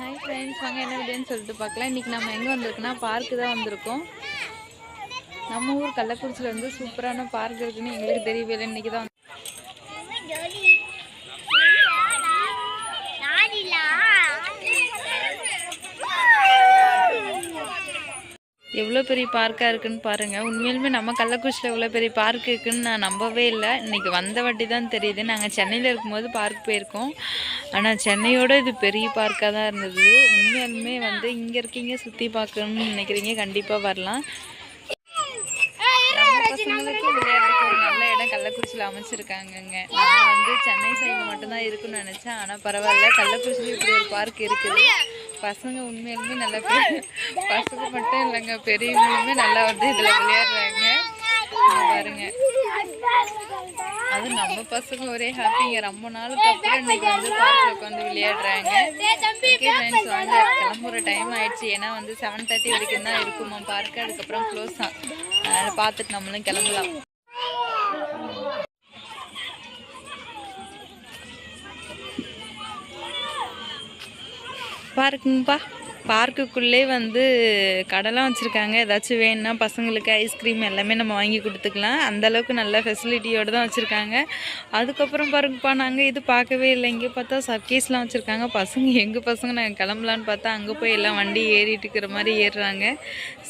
Hi friends வாங்க என்ன வீடியோன்னு சொல்லிட்டு பார்க்கலாம். இன்றைக்கி நம்ம எங்கே வந்திருக்கோன்னா பார்க்கு தான் வந்திருக்கோம். நம்ம ஊர் கள்ளக்குறிச்சியில் வந்து சூப்பரான பார்க் இருக்குதுன்னு எங்களுக்கு தெரியவே இல்லை. இன்றைக்கி தான் எவ்வளோ பெரிய பார்க்காக இருக்குன்னு பாருங்கள் உண்மையிலுமே நம்ம கள்ளக்குறிச்சியில் எவ்வளோ பெரிய பார்க் இருக்குன்னு நான் நம்பவே இல்லை. இன்றைக்கி வந்த வாட்டி தான் தெரியுது. நாங்கள் சென்னையில் இருக்கும்போது பார்க் போயிருக்கோம். ஆனால் சென்னையோட இது பெரிய பார்க்காக தான் இருந்தது. உண்மையாலுமே வந்து இங்கே இருக்கீங்க சுற்றி பார்க்கணும்னு நினைக்கிறீங்க கண்டிப்பாக வரலாம். பசங்களுக்கு இடம் கள்ளக்குறிச்சியில் அமைச்சிருக்காங்கங்க. நான் வந்து சென்னை சைடு மட்டும்தான் இருக்குன்னு நினச்சேன். ஆனால் பரவாயில்ல கள்ளக்குறிச்சியில் இப்படி ஒரு பார்க் இருக்குது. பசங்க உண்மையிலுமே நல்லா பெரிய- பசங்க மட்டும் இல்லைங்க பெரியவங்களுமே நல்லா வந்து இதில் விளையாடுறாங்க. பாருங்க. அது நம்ம பசங்க ஒரே ஹாப்பிங்க ரொம்ப நாளுக்கு அப்புறம் இன்னைக்கு வந்து பார்க்கில் உட்காந்து விளையாடுறாங்க. ஓகே ஃப்ரெண்ட்ஸ் வாங்க. கிளம்புற டைம் ஆயிடுச்சு. ஏன்னா வந்து செவன் தேர்ட்டி வரைக்கும் தான் இருக்குமா பார்க்கு அதுக்கப்புறம் க்ளோஸ் தான். அதனால் பார்த்துட்டு நம்மளும் கிளம்பலாம். பார்க்குங்கப்பா. பார்க்குக்குள்ளே வந்து கடைலாம் வச்சுருக்காங்க. ஏதாச்சும் வேணும்னா பசங்களுக்கு ஐஸ்கிரீம் எல்லாமே நம்ம வாங்கி கொடுத்துக்கலாம். அந்தளவுக்கு நல்ல ஃபெசிலிட்டியோடு தான் வச்சுருக்காங்க. அதுக்கப்புறம் பாருங்கப்பா நாங்கள் இது பார்க்கவே இல்லை. இங்கே பார்த்தா சர்க்கீஸ்லாம் வச்சுருக்காங்க. பசங்க எங்கள் பசங்க நாங்கள் கிளம்பலான்னு பார்த்தா அங்கே போய் எல்லாம் வண்டி ஏறிட்டு இருக்கிற மாதிரி ஏறுறாங்க.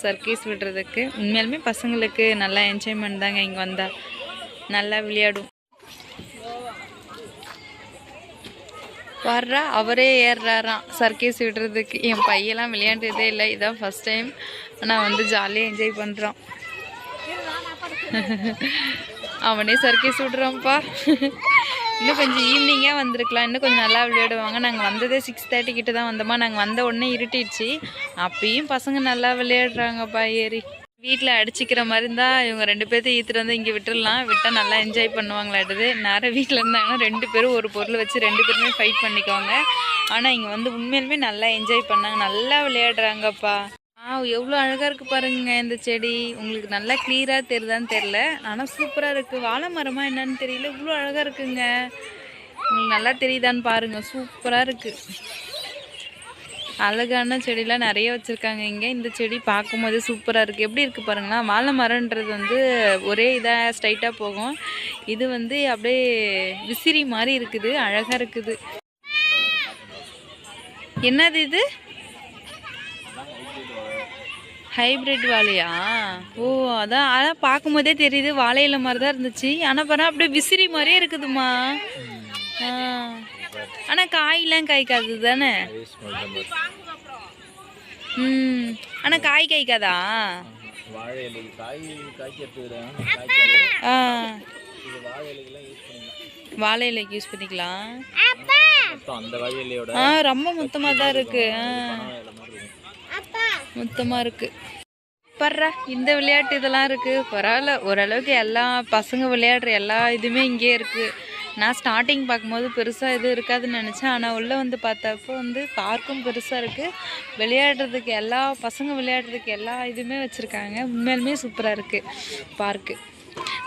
சர்க்கீஸ் விடுறதுக்கு. உண்மையாலுமே பசங்களுக்கு நல்லா என்ஜாய்மெண்ட் தாங்க இங்கே வந்தால் நல்லா விளையாடும். வர்றா அவரே ஏறுறாராம். சர்க்கீஸ் விடுறதுக்கு. என் பையெல்லாம் விளையாண்டதே இல்லை. இதான் ஃபஸ்ட் டைம் ஆனால் வந்து ஜாலியாக என்ஜாய் பண்ணுறான் அவனே சர்க்கீஸ் விடுறான்ப்பா. இன்னும் கொஞ்சம் ஈவினிங்காக வந்திருக்கலாம். இன்னும் கொஞ்சம் நல்லா விளையாடுவாங்க. நாங்கள் வந்ததே சிக்ஸ் தேர்ட்டி கிட்ட தான் வந்தோமா. நாங்கள் வந்த உடனே இருட்டிடுச்சு. அப்பயும் பசங்க நல்லா விளையாடுறாங்கப்பா ஏறி. வீட்டில் அடிச்சிக்கிற மாதிரி இருந்தால் இவங்க ரெண்டு பேர்த்தையும் ஈத்துட்டு வந்து இங்கே விட்டுடலாம் விட்டால் நல்லா என்ஜாய் பண்ணுவாங்களாடுது நேரம் வீட்டில் இருந்தாங்கன்னா ரெண்டு பேரும் ஒரு பொருள் வச்சு ரெண்டு பேருமே ஃபைட் பண்ணிக்குவாங்க. ஆனால் இங்கே வந்து உண்மையிலுமே நல்லா என்ஜாய் பண்ணாங்க. நல்லா விளையாடுறாங்கப்பா. ஆ எவ்வளோ அழகாக இருக்குது பாருங்க இந்த செடி. உங்களுக்கு நல்லா கிளியராக தெரியுதான்னு தெரில ஆனால் சூப்பராக இருக்குது வாழை மரமாக என்னன்னு தெரியல. இவ்வளோ அழகாக இருக்குங்க. உங்களுக்கு நல்லா தெரியுதான்னு பாருங்கள் சூப்பராக இருக்குது அழகான செடிலாம் நிறைய வச்சுருக்காங்க. இங்கே இந்த செடி பார்க்கும்போது சூப்பராக இருக்குது எப்படி இருக்குது பாருங்களா? வாழை மரம்ன்றது வந்து ஒரே இதாக ஸ்ட்ரைட்டாக போகும். இது வந்து அப்படியே விசிறி மாதிரி இருக்குது. அழகாக இருக்குது. என்னது இது? ஹைப்ரிட் வாழையா? ஓ அதான் அதான் பார்க்கும்போதே தெரியுது. வாழையில மாதிரி தான் இருந்துச்சு. ஆனால் பாரு அப்படியே விசிறி மாதிரியே இருக்குதுமா காயெலாம் காய்க்காது தானே? ம். ஆனால் காய் காய்க்காதா? வாழை இலைக்கு ஆ. வாழை யூஸ் பண்ணிக்கலாம் இலைக்கு யூஸ் பண்ணிக்கலாம். ஆ ரொம்ப மொத்தமாக தான் இருக்கு. ஆ. மொத்தமாக இருக்கு. பர்றா இந்த விளையாட்டு இதெல்லாம் இருக்குது பரவாயில்ல. ஓரளவுக்கு எல்லா பசங்க விளையாடுற எல்லா இதுவுமே இங்கே இருக்குது நான் ஸ்டார்டிங் பார்க்கும்போது பெருசாக எதுவும் இருக்காதுன்னு நினச்சேன். ஆனால் உள்ளே வந்து பார்த்தப்போ வந்து பார்க்கும் பெருசாக இருக்குது விளையாடுறதுக்கு எல்லா பசங்க விளையாடுறதுக்கு எல்லா இதுவுமே வச்சுருக்காங்க. உண்மையிலுமே சூப்பராக இருக்குது பார்க்கு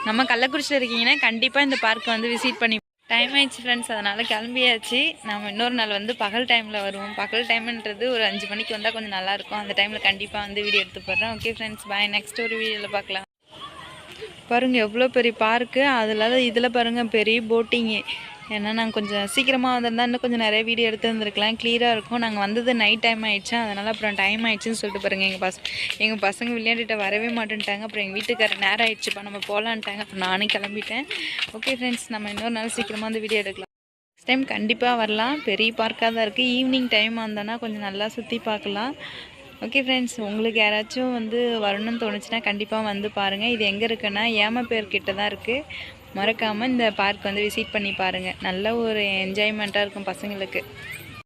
நம்ம கள்ளக்குறிச்சியில் இருக்கீங்கன்னா கண்டிப்பாக இந்த பார்க்கை வந்து விசிட் பண்ணி டைம் ஆயிடுச்சு ஃப்ரெண்ட்ஸ் அதனால் கிளம்பியாச்சு. நம்ம இன்னொரு நாள் வந்து பகல் டைமில் வருவோம். பகல் டைம்ன்றது ஒரு அஞ்சு மணிக்கு வந்தால் கொஞ்சம் நல்லாயிருக்கும் அந்த டைமில் கண்டிப்பாக வந்து வீடியோ எடுத்து போடுறேன். ஓகே ஃப்ரெண்ட்ஸ் பாய் நெக்ஸ்ட் ஒரு வீடியோவில் பார்க்கலாம். பாருங்கள் எவ்வளோ பெரிய பார்க்கு அதில் இதில் பாருங்கள் பெரிய போட்டிங்கு ஏன்னா நாங்கள் கொஞ்சம் சீக்கிரமாக வந்திருந்தா இன்னும் கொஞ்சம் நிறைய வீடியோ எடுத்துருந்துருக்கலாம். க்ளியராக இருக்கும். நாங்கள் வந்தது நைட் டைம் ஆகிடுச்சு அதனால் அப்புறம் டைம் ஆகிடுச்சின்னு சொல்லிட்டு பாருங்கள் எங்கள் பச எங்கள் பசங்க விளையாண்டுட்டு வரவே மாட்டேன்ட்டாங்க. அப்புறம் எங்கள் வீட்டுக்காரர் நேரம் ஆகிடுச்சுப்பா நம்ம போகலான்ட்டாங்க அப்புறம் நானே கிளம்பிட்டேன். ஓகே ஃப்ரெண்ட்ஸ் நம்ம இன்னொரு நாள் சீக்கிரமாக வந்து வீடியோ எடுக்கலாம். நெக்ஸ்ட் டைம் கண்டிப்பாக வரலாம். பெரிய பார்க்காக தான் இருக்குது ஈவினிங் டைம் வந்தோன்னா கொஞ்சம் நல்லா சுற்றி பார்க்கலாம். ஓகே ஃப்ரெண்ட்ஸ் உங்களுக்கு யாராச்சும் வந்து வரணும்னு தோணுச்சுன்னா கண்டிப்பாக வந்து பாருங்கள் இது எங்கே இருக்குன்னா ஏமப்பேர் கிட்ட தான் இருக்குது மறக்காமல் இந்த பார்க் வந்து விசிட் பண்ணி பாருங்கள் நல்ல ஒரு என்ஜாய்மெண்ட்டாக இருக்கும் பசங்களுக்கு.